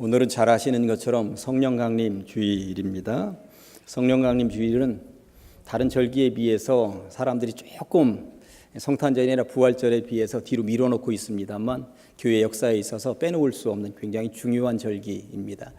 오늘은 잘 아시는 것처럼 성령 강림 주일입니다. 성령 강림 주일은 다른 절기에 비해서 사람들이 조금 성탄절이나 부활절에 비해서 뒤로 밀어놓고 있습니다만 교회 역사에 있어서 빼놓을 수 없는 굉장히 중요한 절기입니다.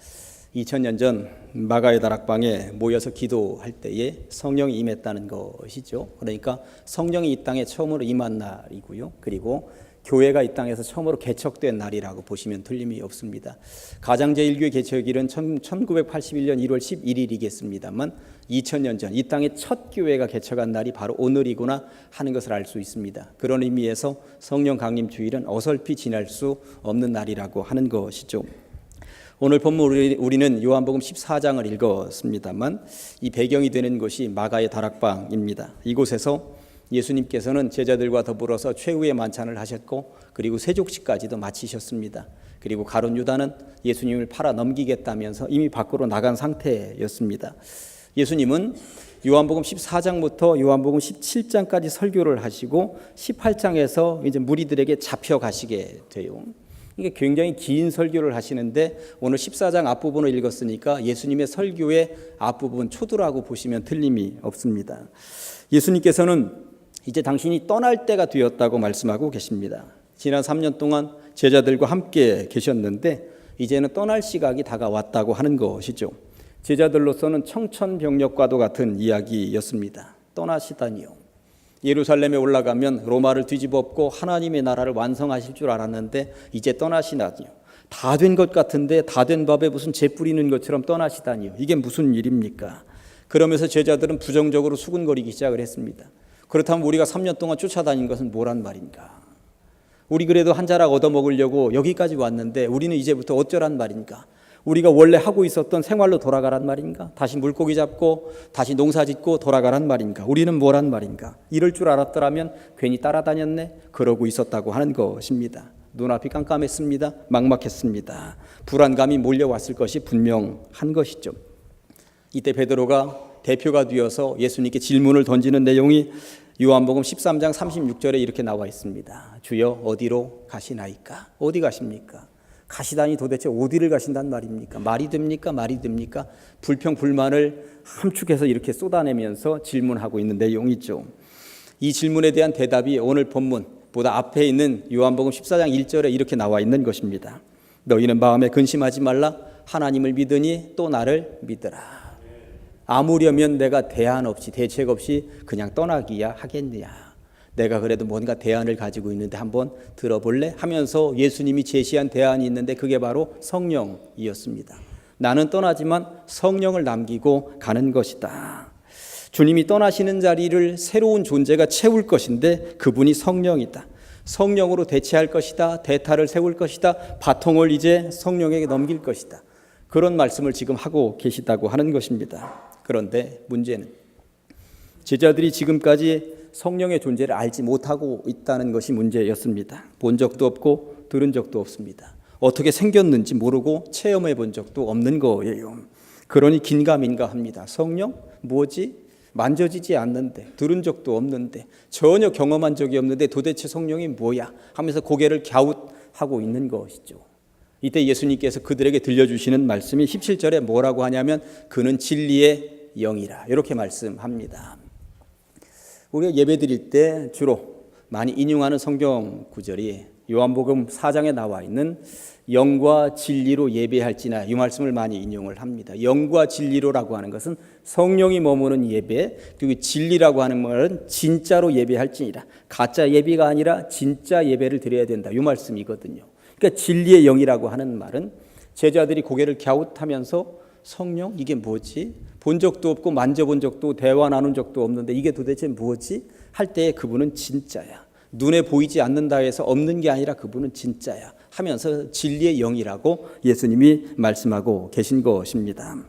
2000년 전 마가의 다락방에 모여서 기도할 때에 성령이 임했다는 것이죠. 그러니까 성령이 이 땅에 처음으로 임한 날이고요. 그리고 교회가 이 땅에서 처음으로 개척된 날이라고 보시면 틀림이 없습니다. 가장제일교회 개척일은 1981년 1월 11일이겠습니다만 2000년 전 이 땅의 첫 교회가 개척한 날이 바로 오늘이구나 하는 것을 알 수 있습니다. 그런 의미에서 성령 강림 주일은 어설피 지날 수 없는 날이라고 하는 것이죠. 오늘 본문 우리는 요한복음 14장을 읽었습니다만 이 배경이 되는 곳이 마가의 다락방입니다. 이곳에서 예수님께서는 제자들과 더불어서 최후의 만찬을 하셨고 그리고 세족식까지도 마치셨습니다. 그리고 가론 유다는 예수님을 팔아 넘기겠다면서 이미 밖으로 나간 상태였습니다. 예수님은 요한복음 14장부터 요한복음 17장까지 설교를 하시고 18장에서 이제 무리들에게 잡혀 가시게 돼요. 이게 굉장히 긴 설교를 하시는데 오늘 14장 앞부분을 읽었으니까 예수님의 설교의 앞부분 초두라고 보시면 틀림이 없습니다. 예수님께서는 이제 당신이 떠날 때가 되었다고 말씀하고 계십니다. 지난 3년 동안 제자들과 함께 계셨는데 이제는 떠날 시각이 다가왔다고 하는 것이죠. 제자들로서는 청천벽력과도 같은 이야기였습니다. 떠나시다니요. 예루살렘에 올라가면 로마를 뒤집었고 하나님의 나라를 완성하실 줄 알았는데 이제 떠나시다니요. 다 된 것 같은데 다 된 밥에 무슨 재 뿌리는 것처럼 떠나시다니요. 이게 무슨 일입니까? 그러면서 제자들은 부정적으로 수군거리기 시작을 했습니다. 그렇다면 우리가 3년 동안 쫓아다닌 것은 뭐란 말인가? 우리 그래도 한 자락 얻어 먹으려고 여기까지 왔는데 우리는 이제부터 어쩌란 말인가? 우리가 원래 하고 있었던 생활로 돌아가란 말인가? 다시 물고기 잡고 다시 농사 짓고 돌아가란 말인가? 우리는 뭐란 말인가? 이럴 줄 알았더라면 괜히 따라다녔네. 그러고 있었다고 하는 것입니다. 눈앞이 깜깜했습니다. 막막했습니다. 불안감이 몰려왔을 것이 분명한 것이죠. 이때 베드로가 대표가 되어서 예수님께 질문을 던지는 내용이 요한복음 13장 36절에 이렇게 나와 있습니다. 주여 어디로 가시나이까? 어디 가십니까? 가시다니 도대체 어디를 가신단 말입니까? 말이 됩니까? 말이 됩니까? 불평 불만을 함축해서 이렇게 쏟아내면서 질문하고 있는 내용이죠. 이 질문에 대한 대답이 오늘 본문보다 앞에 있는 요한복음 14장 1절에 이렇게 나와 있는 것입니다. 너희는 마음에 근심하지 말라 하나님을 믿으니 또 나를 믿으라. 아무려면 내가 대안 없이 대책 없이 그냥 떠나기야 하겠느냐. 내가 그래도 뭔가 대안을 가지고 있는데 한번 들어볼래? 하면서 예수님이 제시한 대안이 있는데 그게 바로 성령이었습니다. 나는 떠나지만 성령을 남기고 가는 것이다. 주님이 떠나시는 자리를 새로운 존재가 채울 것인데 그분이 성령이다. 성령으로 대체할 것이다. 대타를 세울 것이다. 바통을 이제 성령에게 넘길 것이다. 그런 말씀을 지금 하고 계시다고 하는 것입니다. 그런데 문제는 제자들이 지금까지 성령의 존재를 알지 못하고 있다는 것이 문제였습니다. 본 적도 없고 들은 적도 없습니다. 어떻게 생겼는지 모르고 체험해 본 적도 없는 거예요. 그러니 긴가민가 합니다. 성령? 뭐지? 만져지지 않는데, 들은 적도 없는데, 전혀 경험한 적이 없는데 도대체 성령이 뭐야? 하면서 고개를 갸웃하고 있는 것이죠. 이때 예수님께서 그들에게 들려주시는 말씀이 17절에 뭐라고 하냐면, 그는 진리의 영이라 이렇게 말씀합니다. 우리가 예배 드릴 때 주로 많이 인용하는 성경 구절이 요한복음 4장에 나와 있는 영과 진리로 예배할지나 이 말씀을 많이 인용을 합니다. 영과 진리로라고 하는 것은 성령이 머무는 예배 그리고 진리라고 하는 말은 진짜로 예배할지니라 가짜 예배가 아니라 진짜 예배를 드려야 된다. 이 말씀이거든요. 그러니까 진리의 영이라고 하는 말은 제자들이 고개를 갸웃하면서 성령 이게 뭐지? 본 적도 없고 만져본 적도 대화 나눈 적도 없는데 이게 도대체 뭐지? 할 때에 그분은 진짜야. 눈에 보이지 않는다 해서 없는 게 아니라 그분은 진짜야. 하면서 진리의 영이라고 예수님이 말씀하고 계신 것입니다.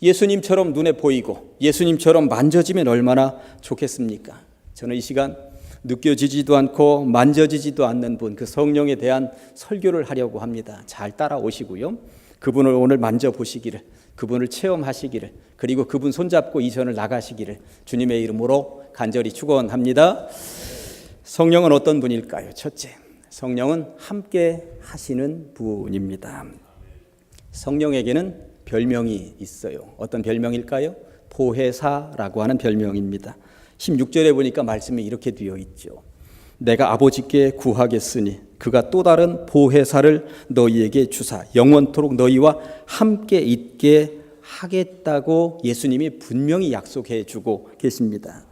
예수님처럼 눈에 보이고 예수님처럼 만져지면 얼마나 좋겠습니까? 저는 이 시간 느껴지지도 않고 만져지지도 않는 분, 그 성령에 대한 설교를 하려고 합니다. 잘 따라오시고요. 그분을 오늘 만져보시기를, 그분을 체험하시기를, 그리고 그분 손잡고 이전을 나가시기를 주님의 이름으로 간절히 축원합니다. 성령은 어떤 분일까요? 첫째, 성령은 함께 하시는 분입니다. 성령에게는 별명이 있어요. 어떤 별명일까요? 보혜사라고 하는 별명입니다. 16절에 보니까 말씀이 이렇게 되어 있죠. 내가 아버지께 구하겠으니 그가 또 다른 보혜사를 너희에게 주사 영원토록 너희와 함께 있게 하겠다고 예수님이 분명히 약속해 주고 계십니다.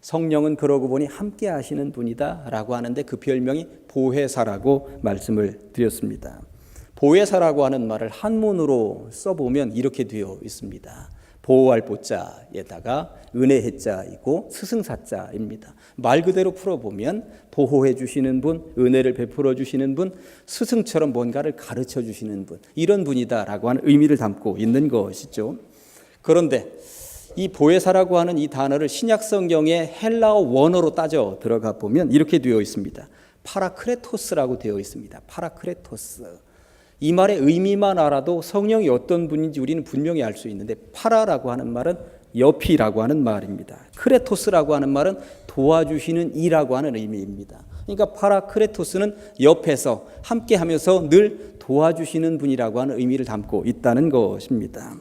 성령은 그러고 보니 함께 하시는 분이다라고 하는데 그 별명이 보혜사라고 말씀을 드렸습니다. 보혜사라고 하는 말을 한문으로 써보면 이렇게 되어 있습니다. 보호할 보자에다가 은혜 해자이고 스승사자입니다. 말 그대로 풀어보면 보호해 주시는 분, 은혜를 베풀어 주시는 분, 스승처럼 뭔가를 가르쳐 주시는 분 이런 분이다라고 하는 의미를 담고 있는 것이죠. 그런데 이 보혜사라고 하는 이 단어를 신약 성경의 헬라어 원어로 따져 들어가 보면 이렇게 되어 있습니다. 파라크레토스라고 되어 있습니다. 파라크레토스. 이 말의 의미만 알아도 성령이 어떤 분인지 우리는 분명히 알 수 있는데 파라라고 하는 말은 옆이라고 하는 말입니다. 크레토스라고 하는 말은 도와주시는 이라고 하는 의미입니다. 그러니까 파라 크레토스는 옆에서 함께 하면서 늘 도와주시는 분이라고 하는 의미를 담고 있다는 것입니다.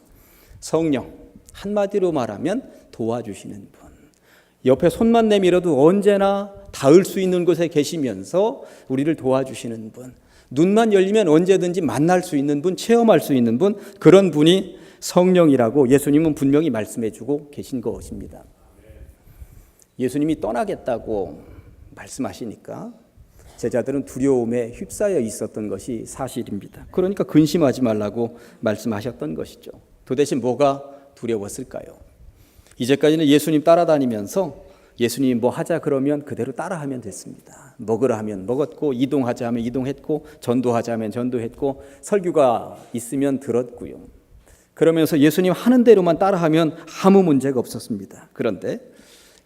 성령 한마디로 말하면 도와주시는 분. 옆에 손만 내밀어도 언제나 닿을 수 있는 곳에 계시면서 우리를 도와주시는 분. 눈만 열리면 언제든지 만날 수 있는 분, 체험할 수 있는 분, 그런 분이 성령이라고 예수님은 분명히 말씀해 주고 계신 것입니다. 예수님이 떠나겠다고 말씀하시니까 제자들은 두려움에 휩싸여 있었던 것이 사실입니다. 그러니까 근심하지 말라고 말씀하셨던 것이죠. 도대체 뭐가 두려웠을까요? 이제까지는 예수님 따라다니면서 예수님이 뭐 하자 그러면 그대로 따라하면 됐습니다. 먹으라 하면 먹었고 이동하자 하면 이동했고 전도하자 하면 전도했고 설교가 있으면 들었고요. 그러면서 예수님 하는 대로만 따라하면 아무 문제가 없었습니다. 그런데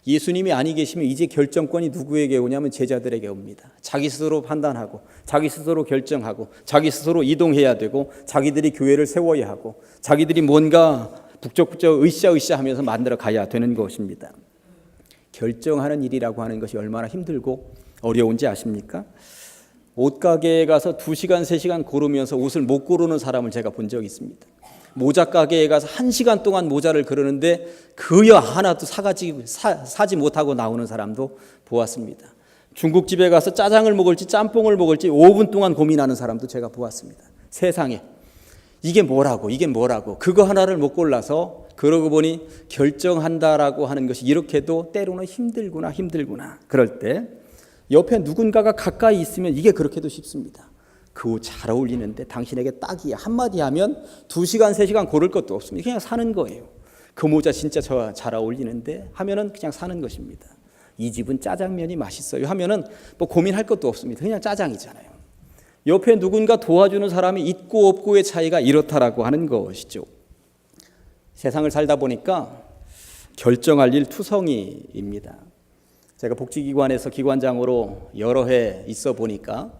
예수님이 아니 계시면 이제 결정권이 누구에게 오냐면 제자들에게 옵니다. 자기 스스로 판단하고 자기 스스로 결정하고 자기 스스로 이동해야 되고 자기들이 교회를 세워야 하고 자기들이 뭔가 북적북적 으쌰으쌰 하면서 만들어 가야 되는 것입니다. 결정하는 일이라고 하는 것이 얼마나 힘들고 어려운지 아십니까? 옷가게에 가서 2시간, 3시간 고르면서 옷을 못 고르는 사람을 제가 본 적이 있습니다. 모자 가게에 가서 1시간 동안 모자를 그르는데 그여 하나도 사가지, 사, 사지 못하고 나오는 사람도 보았습니다. 중국집에 가서 짜장을 먹을지 짬뽕을 먹을지 5분 동안 고민하는 사람도 제가 보았습니다. 세상에 이게 뭐라고 이게 뭐라고 그거 하나를 못 골라서 그러고 보니 결정한다라고 하는 것이 이렇게도 때로는 힘들구나 힘들구나 그럴 때 옆에 누군가가 가까이 있으면 이게 그렇게도 쉽습니다. 그옷잘 어울리는데 당신에게 딱이야 한마디 하면 두 시간 세 시간 고를 것도 없습니다. 그냥 사는 거예요. 그 모자 진짜 저 잘 어울리는데 하면은 그냥 사는 것입니다. 이 집은 짜장면이 맛있어요 하면은 뭐 고민할 것도 없습니다. 그냥 짜장이잖아요. 옆에 누군가 도와주는 사람이 있고 없고의 차이가 이렇다라고 하는 것이죠. 세상을 살다 보니까 결정할 일 투성이입니다. 제가 복지기관에서 기관장으로 여러 해 있어 보니까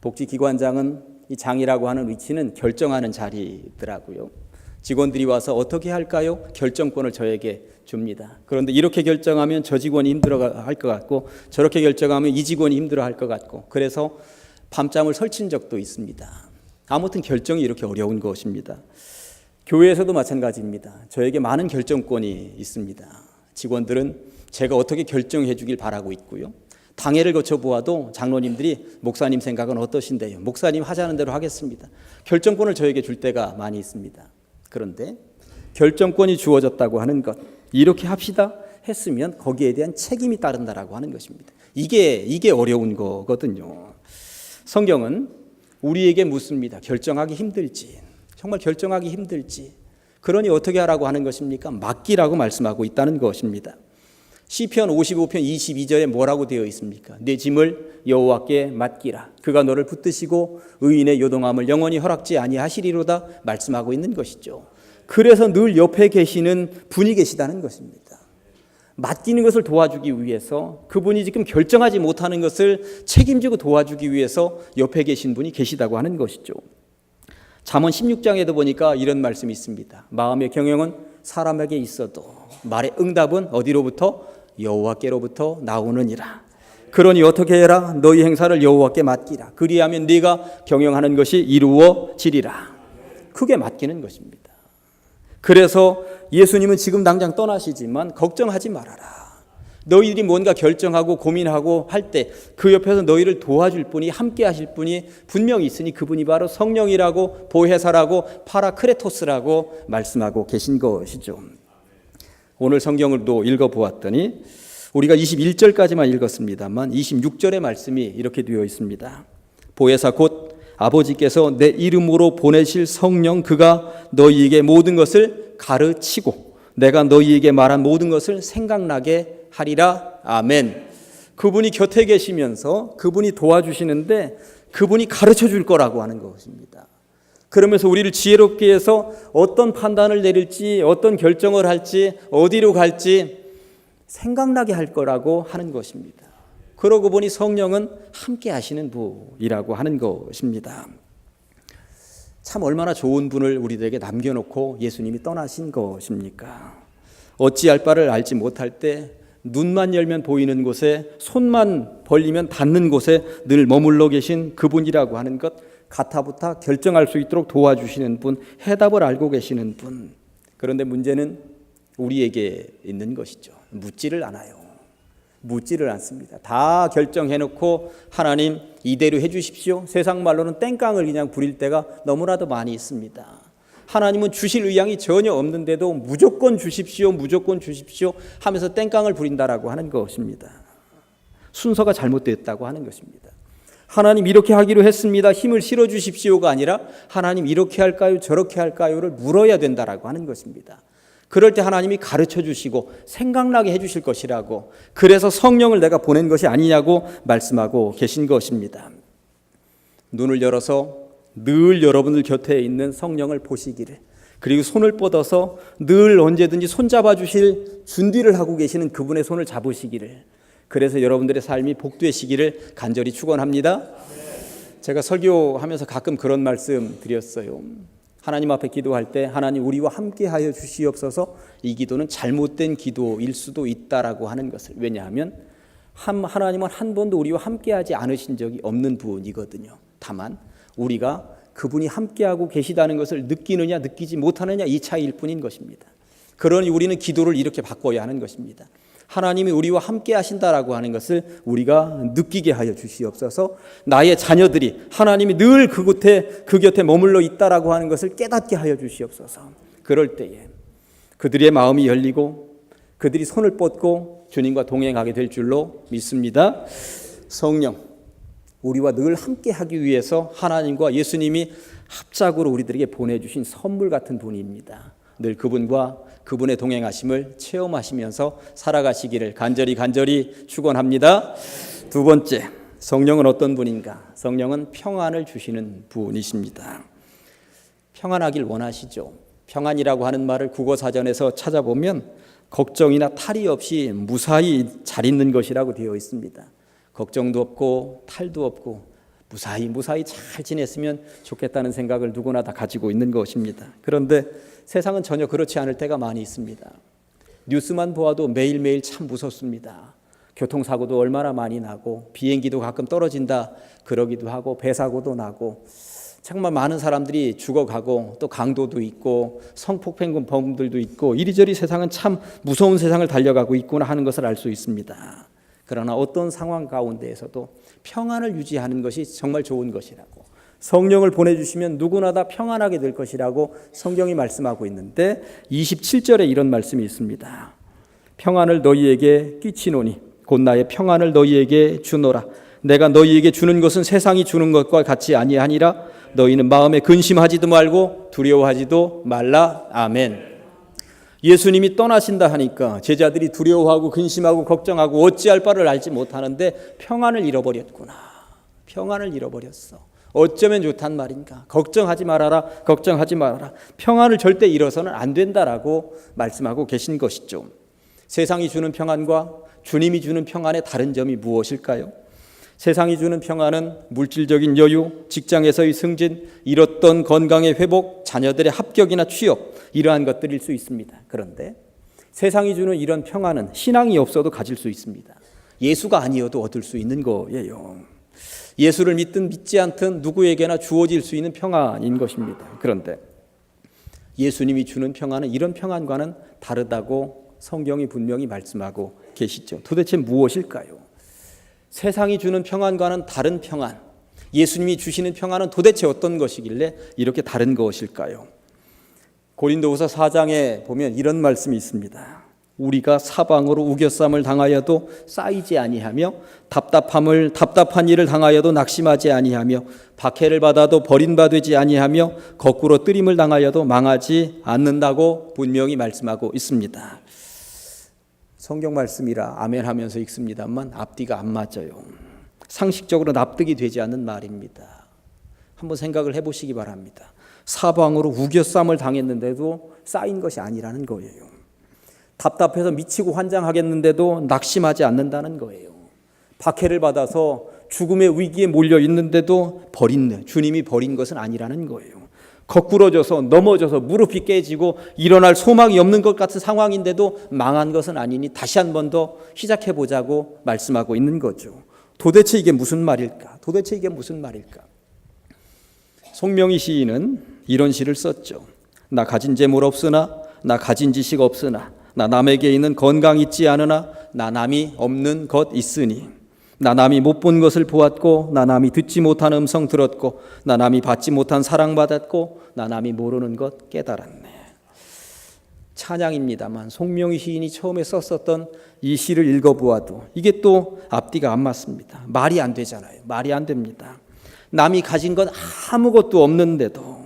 복지기관장은 이 장이라고 하는 위치는 결정하는 자리더라고요. 직원들이 와서 어떻게 할까요? 결정권을 저에게 줍니다. 그런데 이렇게 결정하면 저 직원이 힘들어 할 것 같고 저렇게 결정하면 이 직원이 힘들어 할 것 같고 그래서 밤잠을 설친 적도 있습니다. 아무튼 결정이 이렇게 어려운 것입니다. 교회에서도 마찬가지입니다. 저에게 많은 결정권이 있습니다. 직원들은 제가 어떻게 결정해 주길 바라고 있고요. 당회를 거쳐 보아도 장로님들이 목사님 생각은 어떠신데요? 목사님 하자는 대로 하겠습니다. 결정권을 저에게 줄 때가 많이 있습니다. 그런데 결정권이 주어졌다고 하는 것 이렇게 합시다 했으면 거기에 대한 책임이 따른다라고 하는 것입니다. 이게 이게 어려운 거거든요. 성경은 우리에게 묻습니다. 결정하기 힘들지. 정말 결정하기 힘들지. 그러니 어떻게 하라고 하는 것입니까? 맡기라고 말씀하고 있다는 것입니다. 시편 55편 22절에 뭐라고 되어 있습니까? 내 짐을 여호와께 맡기라. 그가 너를 붙드시고 의인의 요동함을 영원히 허락지 아니하시리로다 말씀하고 있는 것이죠. 그래서 늘 옆에 계시는 분이 계시다는 것입니다. 맡기는 것을 도와주기 위해서 그분이 지금 결정하지 못하는 것을 책임지고 도와주기 위해서 옆에 계신 분이 계시다고 하는 것이죠. 잠언 16장에도 보니까 이런 말씀이 있습니다. 마음의 경영은 사람에게 있어도 말의 응답은 어디로부터 여호와께로부터 나오느니라. 그러니 어떻게 해라? 너희 행사를 여호와께 맡기라. 그리하면 네가 경영하는 것이 이루어지리라. 크게 맡기는 것입니다. 그래서 예수님은 지금 당장 떠나시지만 걱정하지 말아라. 너희들이 뭔가 결정하고 고민하고 할 때 그 옆에서 너희를 도와줄 분이 함께 하실 분이 분명히 있으니 그분이 바로 성령이라고 보혜사라고 파라크레토스라고 말씀하고 계신 것이죠. 오늘 성경을 또 읽어 보았더니 우리가 21절까지만 읽었습니다만 26절의 말씀이 이렇게 되어 있습니다. 보혜사 곧 아버지께서 내 이름으로 보내실 성령 그가 너희에게 모든 것을 가르치고 내가 너희에게 말한 모든 것을 생각나게 하리라. 아멘. 그분이 곁에 계시면서 그분이 도와주시는데 그분이 가르쳐 줄 거라고 하는 것입니다. 그러면서 우리를 지혜롭게 해서 어떤 판단을 내릴지, 어떤 결정을 할지, 어디로 갈지 생각나게 할 거라고 하는 것입니다. 그러고 보니 성령은 함께 하시는 분이라고 하는 것입니다. 참 얼마나 좋은 분을 우리들에게 남겨놓고 예수님이 떠나신 것입니까? 어찌할 바를 알지 못할 때 눈만 열면 보이는 곳에 손만 벌리면 닿는 곳에 늘 머물러 계신 그분이라고 하는 것 가타부타 결정할 수 있도록 도와주시는 분, 해답을 알고 계시는 분. 그런데 문제는 우리에게 있는 것이죠. 묻지를 않아요. 묻지를 않습니다. 다 결정해놓고 하나님 이대로 해주십시오. 세상 말로는 땡깡을 그냥 부릴 때가 너무나도 많이 있습니다. 하나님은 주실 의향이 전혀 없는데도 무조건 주십시오, 무조건 주십시오 하면서 땡깡을 부린다라고 하는 것입니다. 순서가 잘못됐다고 하는 것입니다. 하나님 이렇게 하기로 했습니다. 힘을 실어 주십시오가 아니라 하나님 이렇게 할까요? 저렇게 할까요를 물어야 된다라고 하는 것입니다. 그럴 때 하나님이 가르쳐 주시고 생각나게 해 주실 것이라고 그래서 성령을 내가 보낸 것이 아니냐고 말씀하고 계신 것입니다. 눈을 열어서 늘 여러분들 곁에 있는 성령을 보시기를 그리고 손을 뻗어서 늘 언제든지 손잡아 주실 준비를 하고 계시는 그분의 손을 잡으시기를 그래서 여러분들의 삶이 복되시기를 간절히 축원합니다. 제가 설교하면서 가끔 그런 말씀 드렸어요. 하나님 앞에 기도할 때 하나님 우리와 함께 하여 주시옵소서 이 기도는 잘못된 기도일 수도 있다라고 하는 것을 왜냐하면 한 하나님은 한 번도 우리와 함께 하지 않으신 적이 없는 분이거든요. 다만 우리가 그분이 함께하고 계시다는 것을 느끼느냐 느끼지 못하느냐 이 차이일 뿐인 것입니다. 그러니 우리는 기도를 이렇게 바꿔야 하는 것입니다. 하나님이 우리와 함께 하신다라고 하는 것을 우리가 느끼게 하여 주시옵소서. 나의 자녀들이 하나님이 늘 그곳에 그 곁에 머물러 있다라고 하는 것을 깨닫게 하여 주시옵소서. 그럴 때에 그들의 마음이 열리고 그들이 손을 뻗고 주님과 동행하게 될 줄로 믿습니다. 성령 우리와 늘 함께 하기 위해서 하나님과 예수님이 합작으로 우리들에게 보내주신 선물 같은 분입니다. 늘 그분과 그분의 동행하심을 체험하시면서 살아가시기를 간절히 간절히 축원합니다. 두 번째, 성령은 어떤 분인가? 성령은 평안을 주시는 분이십니다. 평안하길 원하시죠. 평안이라고 하는 말을 국어 사전에서 찾아보면 걱정이나 탈이 없이 무사히 잘 있는 것이라고 되어 있습니다. 걱정도 없고 탈도 없고 무사히 무사히 잘 지냈으면 좋겠다는 생각을 누구나 다 가지고 있는 것입니다. 그런데 세상은 전혀 그렇지 않을 때가 많이 있습니다. 뉴스만 보아도 매일매일 참 무섭습니다. 교통사고도 얼마나 많이 나고 비행기도 가끔 떨어진다 그러기도 하고 배사고도 나고 정말 많은 사람들이 죽어가고 또 강도도 있고 성폭행 범들도 있고 이리저리 세상은 참 무서운 세상을 달려가고 있구나 하는 것을 알 수 있습니다. 그러나 어떤 상황 가운데에서도 평안을 유지하는 것이 정말 좋은 것이라고 성령을 보내주시면 누구나 다 평안하게 될 것이라고 성경이 말씀하고 있는데 27절에 이런 말씀이 있습니다. 평안을 너희에게 끼치노니 곧 나의 평안을 너희에게 주노라. 내가 너희에게 주는 것은 세상이 주는 것과 같이 아니하니라. 너희는 마음에 근심하지도 말고 두려워하지도 말라. 아멘. 예수님이 떠나신다 하니까 제자들이 두려워하고 근심하고 걱정하고 어찌할 바를 알지 못하는데 평안을 잃어버렸구나. 평안을 잃어버렸어. 어쩌면 좋단 말인가? 걱정하지 말아라. 걱정하지 말아라. 평안을 절대 잃어서는 안 된다라고 말씀하고 계신 것이죠. 세상이 주는 평안과 주님이 주는 평안의 다른 점이 무엇일까요? 세상이 주는 평안은 물질적인 여유, 직장에서의 승진, 잃었던 건강의 회복, 자녀들의 합격이나 취업 이러한 것들일 수 있습니다. 그런데 세상이 주는 이런 평안은 신앙이 없어도 가질 수 있습니다. 예수가 아니어도 얻을 수 있는 거예요. 예수를 믿든 믿지 않든 누구에게나 주어질 수 있는 평안인 것입니다. 그런데 예수님이 주는 평안은 이런 평안과는 다르다고 성경이 분명히 말씀하고 계시죠. 도대체 무엇일까요? 세상이 주는 평안과는 다른 평안. 예수님이 주시는 평안은 도대체 어떤 것이길래 이렇게 다른 것일까요? 고린도후서 4장에 보면 이런 말씀이 있습니다. 우리가 사방으로 우겨쌈을 당하여도 쌓이지 아니하며 답답함을 답답한 일을 당하여도 낙심하지 아니하며 박해를 받아도 버림바 되지 아니하며 거꾸로 뜨림을 당하여도 망하지 않는다고 분명히 말씀하고 있습니다. 성경 말씀이라 아멘 하면서 읽습니다만 앞뒤가 안 맞아요. 상식적으로 납득이 되지 않는 말입니다. 한번 생각을 해보시기 바랍니다. 사방으로 우겨쌈을 당했는데도 쌓인 것이 아니라는 거예요. 답답해서 미치고 환장하겠는데도 낙심하지 않는다는 거예요. 박해를 받아서 죽음의 위기에 몰려 있는데도 버린 주님이 버린 것은 아니라는 거예요. 거꾸러져서 넘어져서 무릎이 깨지고 일어날 소망이 없는 것 같은 상황인데도 망한 것은 아니니 다시 한 번 더 시작해 보자고 말씀하고 있는 거죠. 도대체 이게 무슨 말일까? 도대체 이게 무슨 말일까? 송명희 시인은 이런 시를 썼죠. 나 가진 재물 없으나 나 가진 지식 없으나 나 남에게 있는 건강 있지 않으나 나 남이 없는 것 있으니 나 남이 못 본 것을 보았고 나 남이 듣지 못한 음성 들었고 나 남이 받지 못한 사랑 받았고 나 남이 모르는 것 깨달았네. 찬양입니다만 송명희 시인이 처음에 썼었던 이 시를 읽어보아도 이게 또 앞뒤가 안 맞습니다. 말이 안 되잖아요. 말이 안 됩니다. 남이 가진 건 아무것도 없는데도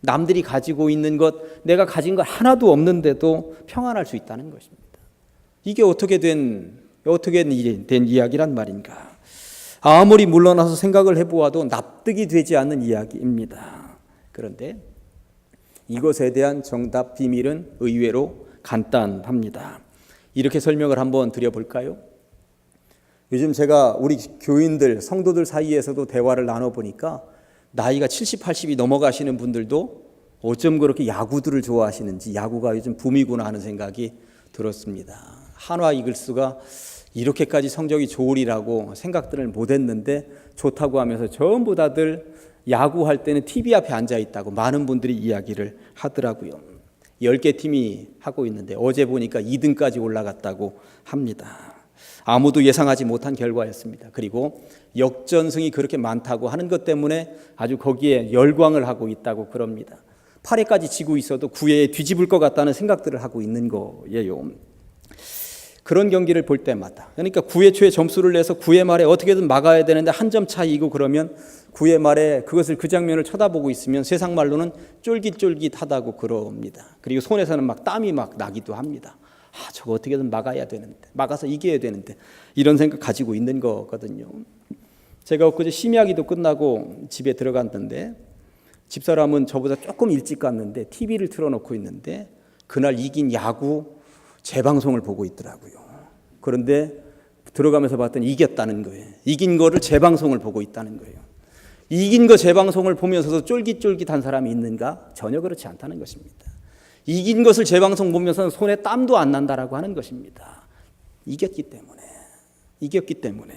남들이 가지고 있는 것, 내가 가진 것 하나도 없는데도 평안할 수 있다는 것입니다. 이게 어떻게 된 어떻게 된 이야기란 말인가? 아무리 물러나서 생각을 해보아도 납득이 되지 않는 이야기입니다. 그런데 이것에 대한 정답 비밀은 의외로 간단합니다. 이렇게 설명을 한번 드려볼까요? 요즘 제가 우리 교인들, 성도들 사이에서도 대화를 나눠보니까 나이가 70, 80이 넘어가시는 분들도 어쩜 그렇게 야구들을 좋아하시는지 야구가 요즘 붐이구나 하는 생각이 들었습니다. 한화 이글스가 이렇게까지 성적이 좋으리라고 생각들을 못했는데 좋다고 하면서 전부 다들 야구할 때는 TV 앞에 앉아 있다고 많은 분들이 이야기를 하더라고요. 10개 팀이 하고 있는데 어제 보니까 2등까지 올라갔다고 합니다. 아무도 예상하지 못한 결과였습니다. 그리고 역전승이 그렇게 많다고 하는 것 때문에 아주 거기에 열광을 하고 있다고 그럽니다. 8회까지 지고 있어도 9회에 뒤집을 것 같다는 생각들을 하고 있는 거예요. 그런 경기를 볼 때마다 그러니까 9회 초에 점수를 내서 9회 말에 어떻게든 막아야 되는데 한 점 차이고 그러면 9회 말에 그것을 그 장면을 쳐다보고 있으면 세상 말로는 쫄깃쫄깃하다고 그럽니다. 그리고 손에서는 막 땀이 막 나기도 합니다. 아, 저거 어떻게든 막아야 되는데, 막아서 이겨야 되는데, 이런 생각 가지고 있는 거거든요. 제가 엊그제 심야기도 끝나고 집에 들어갔는데, 집사람은 저보다 조금 일찍 갔는데, TV를 틀어놓고 있는데, 그날 이긴 야구 재방송을 보고 있더라고요. 그런데 들어가면서 봤더니 이겼다는 거예요. 이긴 거를 재방송을 보고 있다는 거예요. 이긴 거 재방송을 보면서도 쫄깃쫄깃한 사람이 있는가? 전혀 그렇지 않다는 것입니다. 이긴 것을 재방송 보면서는 손에 땀도 안 난다라고 하는 것입니다. 이겼기 때문에. 이겼기 때문에.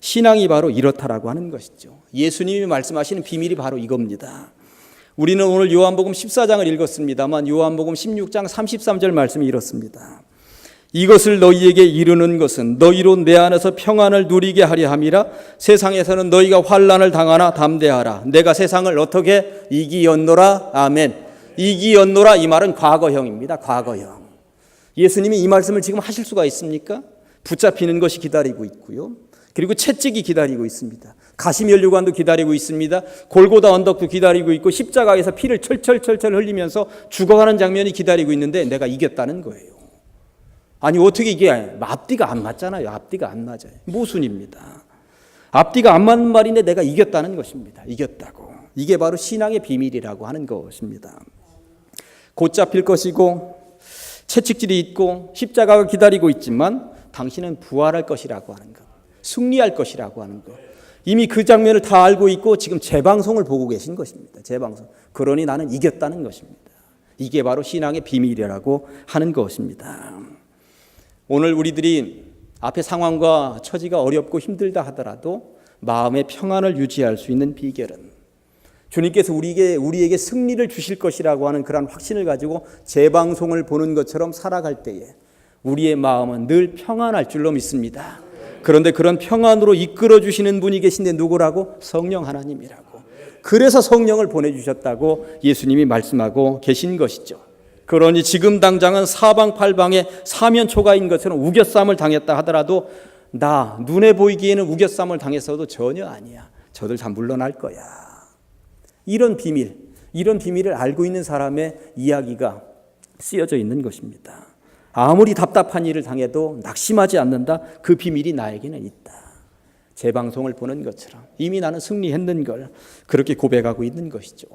신앙이 바로 이렇다라고 하는 것이죠. 예수님이 말씀하시는 비밀이 바로 이겁니다. 우리는 오늘 요한복음 14장을 읽었습니다만 요한복음 16장 33절 말씀이 이렇습니다. 이것을 너희에게 이르는 것은 너희로 내 안에서 평안을 누리게 하려 함이라. 세상에서는 너희가 환란을 당하나 담대하라. 내가 세상을 어떻게 이기었노라? 아멘. 이기었노라. 이 말은 과거형입니다. 과거형. 예수님이 이 말씀을 지금 하실 수가 있습니까? 붙잡히는 것이 기다리고 있고요 그리고 채찍이 기다리고 있습니다 가시면류관도 기다리고 있습니다 골고다 언덕도 기다리고 있고 십자가에서 피를 철철철철 흘리면서 죽어가는 장면이 기다리고 있는데 내가 이겼다는 거예요 아니 어떻게 이게 앞뒤가 안 맞잖아요. 앞뒤가 안 맞아요. 모순입니다. 앞뒤가 안 맞는 말인데 내가 이겼다는 것입니다. 이겼다고. 이게 바로 신앙의 비밀이라고 하는 것입니다. 곧 잡힐 것이고 채찍질이 있고 십자가가 기다리고 있지만 당신은 부활할 것이라고 하는 것. 승리할 것이라고 하는 것. 이미 그 장면을 다 알고 있고 지금 재방송을 보고 계신 것입니다. 재방송. 그러니 나는 이겼다는 것입니다. 이게 바로 신앙의 비밀이라고 하는 것입니다. 오늘 우리들이 앞에 상황과 처지가 어렵고 힘들다 하더라도 마음의 평안을 유지할 수 있는 비결은 주님께서 우리에게 우리에게 승리를 주실 것이라고 하는 그러한 확신을 가지고 재방송을 보는 것처럼 살아갈 때에 우리의 마음은 늘 평안할 줄로 믿습니다. 그런데 그런 평안으로 이끌어 주시는 분이 계신데 누구라고? 성령 하나님이라고. 그래서 성령을 보내 주셨다고 예수님이 말씀하고 계신 것이죠. 그러니 지금 당장은 사방팔방에 사면초가인 것처럼 우겨쌈을 당했다 하더라도 나 눈에 보이기에는 우겨쌈을 당했어도 전혀 아니야. 저들 다 물러날 거야. 이런 비밀, 이런 비밀을 알고 있는 사람의 이야기가 쓰여져 있는 것입니다. 아무리 답답한 일을 당해도 낙심하지 않는다. 그 비밀이 나에게는 있다. 재방송을 보는 것처럼 이미 나는 승리했는 걸 그렇게 고백하고 있는 것이죠.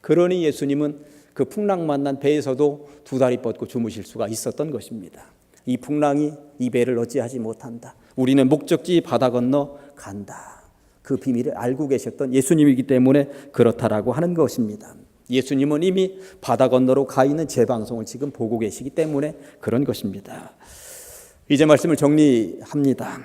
그러니 예수님은 그 풍랑 만난 배에서도 두 다리 뻗고 주무실 수가 있었던 것입니다. 이 풍랑이 이 배를 어찌하지 못한다. 우리는 목적지 바다 건너 간다. 그 비밀을 알고 계셨던 예수님이기 때문에 그렇다라고 하는 것입니다. 예수님은 이미 바다 건너로 가 있는 재방송을 지금 보고 계시기 때문에 그런 것입니다. 이제 말씀을 정리합니다.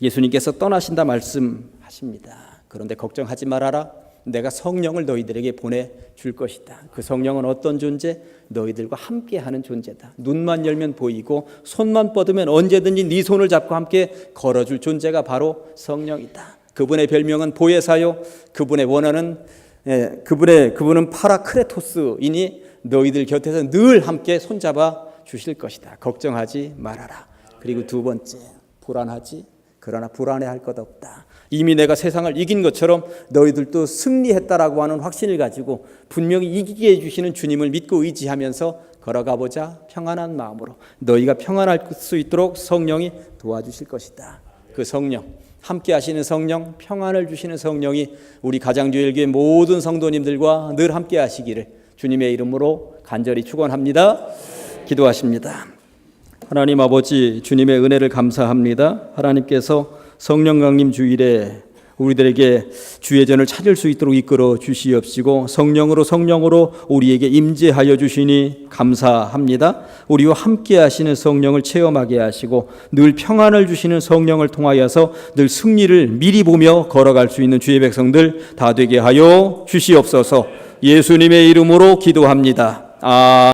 예수님께서 떠나신다 말씀하십니다. 그런데 걱정하지 말아라. 내가 성령을 너희들에게 보내 줄 것이다. 그 성령은 어떤 존재? 너희들과 함께 하는 존재다. 눈만 열면 보이고 손만 뻗으면 언제든지 네 손을 잡고 함께 걸어 줄 존재가 바로 성령이다. 그분의 별명은 보혜사요. 그분의 원하는 예, 그분의 그분은 파라크레토스이니 너희들 곁에서 늘 함께 손잡아 주실 것이다. 걱정하지 말아라. 그리고 두 번째 불안하지 그러나 불안해할 것 없다. 이미 내가 세상을 이긴 것처럼 너희들도 승리했다라고 하는 확신을 가지고 분명히 이기게 해주시는 주님을 믿고 의지하면서 걸어가 보자 평안한 마음으로 너희가 평안할 수 있도록 성령이 도와주실 것이다. 그 성령 함께 하시는 성령 평안을 주시는 성령이 우리 가장주일교회 모든 성도님들과 늘 함께 하시기를 주님의 이름으로 간절히 축원합니다. 기도하십니다. 하나님 아버지 주님의 은혜를 감사합니다. 하나님께서 성령 강림 주일에 우리들에게 주의 전을 찾을 수 있도록 이끌어 주시옵시고 성령으로 성령으로 우리에게 임재하여 주시니 감사합니다. 우리와 함께 하시는 성령을 체험하게 하시고 늘 평안을 주시는 성령을 통하여서 늘 승리를 미리 보며 걸어갈 수 있는 주의 백성들 다 되게 하여 주시옵소서. 예수님의 이름으로 기도합니다. 아